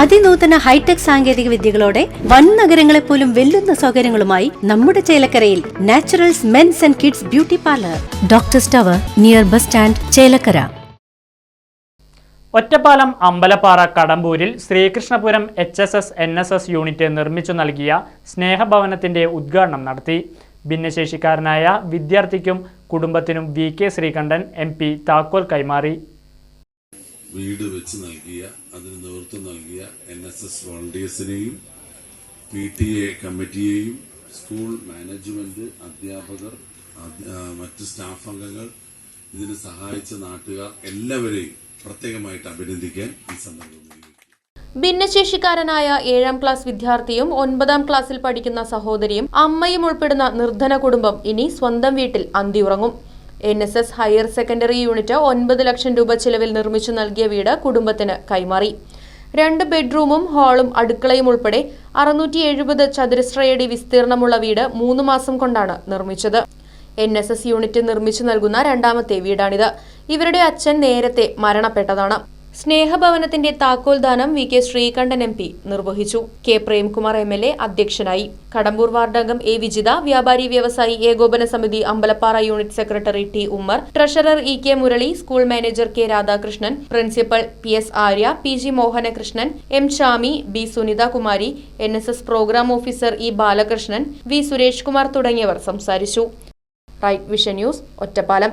അതിനൂതന hi tech സാങ്കേതിക വിദ്യകളോടെ വൻ നഗരങ്ങളെ പോലും വെല്ലുന്ന സൗകര്യങ്ങളുമായി നമ്മുടെ ചേലക്കരയിൽ Naturals men's and kids beauty parlour. Doctor tower near bus stand Chelakkara. Ottapalam Ambalappara കടമ്പൂരിൽ Sreekrishnapuram H S S N S S unit നിർമ്മിച്ചു നൽകിയ സ്നേഹഭവനത്തിന്റെ ഉദ്ഘാടനം നടത്തി. ഭിന്നശേഷിക്കാരനായ വിദ്യാർത്ഥിക്കും കുടുംബത്തിനും V K Sreekandan M P താക്കോൽ കൈമാറി. വീട് വെച്ച് നൽകിയ അതിന് നേതൃത്വം നൽകിയ എൻ എസ് എസ് വോളണ്ടിയേഴ്സിനെയും പി ടി എ കമ്മിറ്റിയെയും സ്കൂൾ മാനേജ്മെന്റ് അധ്യാപകർ മറ്റ് സ്റ്റാഫ് അംഗങ്ങൾ ഇതിന് സഹായിച്ച നാട്ടുകാർ എല്ലാവരെയും പ്രത്യേകമായിട്ട് അഭിനന്ദിക്കാൻ ഈ സന്ദർഭം ഭിന്നശേഷിക്കാരനായ ഏഴാം ക്ലാസ് വിദ്യാർത്ഥിയും ഒൻപതാം ക്ലാസ്സിൽ പഠിക്കുന്ന സഹോദരിയും അമ്മയും ഉൾപ്പെടുന്ന നിർധന കുടുംബം ഇനി സ്വന്തം വീട്ടിൽ അന്തിയുറങ്ങും. N S S higher secondary unit ഒൻപത് ലക്ഷം രൂപ ചിലവിൽ നിർമ്മിച്ചു നൽകിയ വീട് കുടുംബത്തിന് കൈമാറി. രണ്ട് ബെഡ്റൂമും ഹാളും അടുക്കളയും ഉൾപ്പെടെ അറുന്നൂറ്റി എഴുപത് ചതുരശ്രയടി വിസ്തീർണമുള്ള വീട് മൂന്ന് മാസം കൊണ്ടാണ് നിർമ്മിച്ചത്. എൻ എസ് എസ് യൂണിറ്റ് നിർമ്മിച്ചു നൽകുന്ന രണ്ടാമത്തെ വീടാണിത്. ഇവരുടെ അച്ഛൻ നേരത്തെ മരണപ്പെട്ടതാണ്. സ്നേഹഭവനത്തിന്റെ താക്കോൽദാനം V K Sreekandan M P നിർവഹിച്ചു. K Premkumar M L A അധ്യക്ഷനായി. കടമ്പൂർ വാർഡംഗം എ വിജിത വ്യാപാരി വ്യവസായി ഏകോപന സമിതി Ambalappara unit secretary T Ummer treasurer E K Murali school manager K Radhakrishnan principal P S Arya P G Mohanakrishnan M Shami B Sunithakumari N S S programme officer E Balakrishnan V Suresh Kumar തുടങ്ങിയവർ സംസാരിച്ചു. Right vision news Ottapalam.